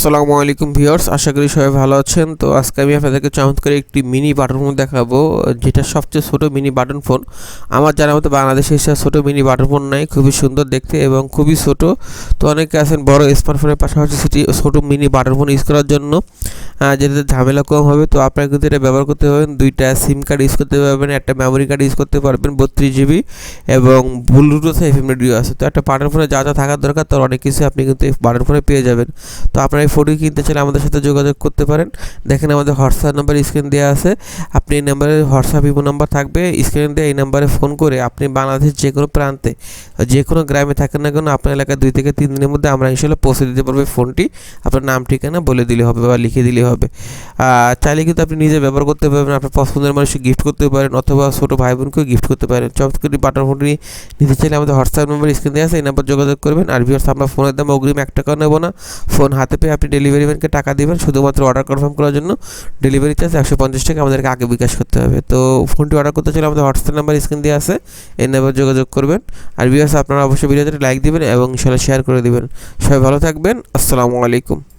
আসসালামু আলাইকুম ভিউয়ার্স, আশা করি সবাই ভালো আছেন। তো আজকে আমি আপনাদেরকে চমৎকার একটি মিনি বাটন ফোন দেখাবো, যেটা সবচেয়ে ছোট মিনি বাটন ফোন আমার জানা মতো বাংলাদেশে এসে ছোট মিনি বাটন ফোন নাই, খুবই সুন্দর দেখতে এবং খুবই ছোট। তো অনেকে আছেন বড় স্মার্টফোনের পাশাপাশি সেটি ছোট মিনি বাটন ফোন ইউজ করার জন্য। যেটাতে ঝামেলা কম হবে, তো আপনারা কিন্তু এটা ব্যবহার করতে পারবেন দুইটা সিম কার্ড ইউজ করতে পারবেন, একটা মেমোরি কার্ড ইউজ করতে পারবেন, বত্রিশ জিবি এবং ব্লুটুথ এফএম রেডিও আছে। তো একটা বাটন ফোনে যা যা থাকার দরকার, তার অনেক কিছু আপনি কিন্তু এই বাটন ফোনে পেয়ে যাবেন। তো আপনারা এই ফোনটি কিনতে চাইলে আমাদের সাথে যোগাযোগ করতে পারেন। দেখেন আমাদের হোয়াটসঅ্যাপ নাম্বার স্ক্রিন দেওয়া আছে। আপনি এই নাম্বারে হোয়াটসঅ্যাপ ইমো নাম্বার থাকবে স্ক্রিন দিয়ে এই নাম্বারে ফোন করে আপনি বাংলাদেশের যে কোনো প্রান্তে যে কোনো গ্রামে থাকেন না কেন, আপনার এলাকায় দুই থেকে তিন দিনের মধ্যে আমরা ইনশাল্লাহ পৌঁছে দিতে পারব ফোনটি আপনার নাম, ঠিকানা বলে দিলে হবে বা লিখে দিলে হবে আর চাইলে কিন্তু আপনি নিজে ব্যবহার করতে পারবেন, আপনার পছন্দের মানুষকে গিফট করতে পারেন অথবা ছোটো ভাই বোনকেও গিফট করতে পারেন। চমৎকার বাটার ফোনটি নিতে চাইলে আমাদের হোয়াটসঅ্যাপ নাম্বার স্ক্রিন আছে, এই নাম্বার যোগাযোগ করবেন। আর ভিউয়ার্স আমরা ফোনের দাম অগ্রিম এক টাকাও নেব না। ফোন হাতে পেয়ে আপনি ডেলিভারি ম্যানকে টাকা দেবেন, শুধুমাত্র অর্ডার কনফার্ম করার জন্য। ডেলিভারি চার্জ একশো পঞ্চাশ টাকা আমাদেরকে আগে বিকাশ করতে হবে। তো ফোনটি অর্ডার করতে চাইলে আমাদের হোয়াটসঅ্যাপ নাম্বার স্ক্রিন দেওয়া আছে, এই নাম্বার যোগাযোগ করবেন। আর ভিউয়ার্স আপনারা অবশ্যই ভিডিওতে লাইক দিবেন এবং সেটা শেয়ার করে দিবেন। সবাই ভালো থাকবেন। আসসালামু আলাইকুম।